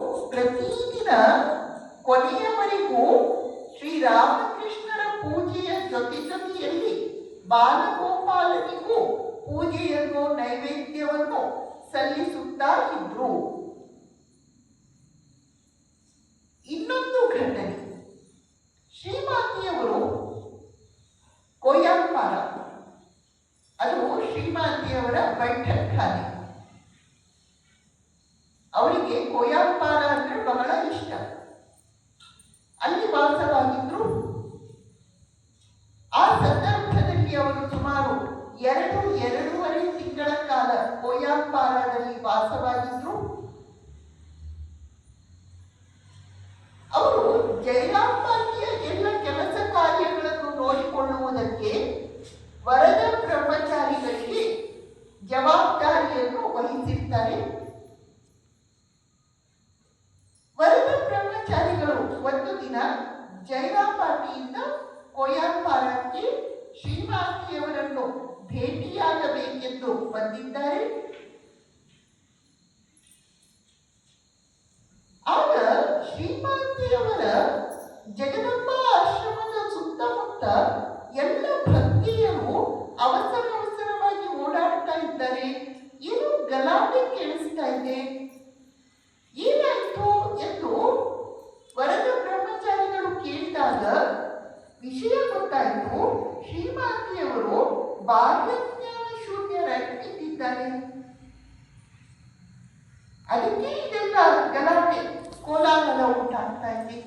ಪ್ರತಿದಿನ ಕೊನೆಯವರೆಗೂ ಶ್ರೀರಾಮಕೃಷ್ಣರ ಪೂಜೆಯ ಜೊತೆ ಜೊತೆಯಲ್ಲಿ ಬಾಲಗೋಪಾಲನಿಗೂ ಪೂಜೆಯನ್ನು ನೈವೇದ್ಯವನ್ನು ಸಲ್ಲಿಸುತ್ತಾ ಇದ್ರು. ಇನ್ನೊಂದು ಘಟನೆ. ಶ್ರೀಮಾತಿಯವರು ಕೊಯ್ಯಾಪಾರ ಅದು ಶ್ರೀಮಾತಿಯವರ ಬೈಠಕ್ಖಾನೆ ಅವರಿಗೆ ಕೊಯ್ಯಾಪಾರ ಅಂದ್ರೆ ಬಹಳ ಇಷ್ಟ. ಅಲ್ಲಿ ವಾಸವಾಗಿದ್ರು. ಆ ಸಂದರ್ಭದಲ್ಲಿ ಅವರು ಸುಮಾರು ಎರಡು, ಎರಡೂವರೆ ತಿಂಗಳ ಕಾಲ ಕೊಯ್ಯಾಪಾರದಲ್ಲಿ ವಾಸವಾಗಿದ್ರು. ಅವರು ಜಯರಾಂಬಾಗಿಯ ಎಲ್ಲ ಕೆಲಸ ಕಾರ್ಯಗಳನ್ನು ನೋಡಿಕೊಳ್ಳುವುದಕ್ಕೆ ವರದ ಬ್ರಹ್ಮಚಾರಿಗಳಿಗೆ ಜವಾಬ್ದಾರಿಯನ್ನು ವಹಿಸಿರ್ತಾರೆ ವರದ ಬ್ರಹ್ಮಚಾರಿಗಳು ಒಂದು ದಿನ ಜೈರಾಪಾಟಿಯಿಂದ ಕೊಯ್ಯಾಪಾರಕ್ಕೆ ಶ್ರೀನಿವಾಸಿಯವರನ್ನು ಭೇಟಿಯಾಗಬೇಕೆಂದು ಬಂದಿದ್ದಾರೆ. ಆಗ ಶ್ರೀಮಾತಿಯವರ ಜಗದಂಬ ಆಶ್ರಮದ ಸುತ್ತಮುತ್ತ ಎಲ್ಲ ಭಕ್ತಿಯರು ಅವಸರ ಅವಸರವಾಗಿ ಓಡಾಡ್ತಾ ಇದ್ದಾರೆ. ಏನು ಗಲಾಟೆ ಕೇಳಿಸ್ತಾ ಇದೆ ಏನಾಯ್ತು ಎಂದು ವರದ ಬ್ರಹ್ಮಚಾರಿಗಳು ಕೇಳಿದಾಗ ವಿಷಯ ಗೊತ್ತಾಯಿತು ಶ್ರೀಮಾತಿಯವರು ಬಾಲ್ಯಜ್ಞಾನ ಶೂನ್ಯರಾಗಿ ನಿಂತಿದ್ದಾರೆ ಅದಕ್ಕೆ ಇದೆಲ್ಲ ಗಲಾಟೆ ಕೋಲಾಹಲ ಉಂಟಾಗ್ತಾ ಇದೆ.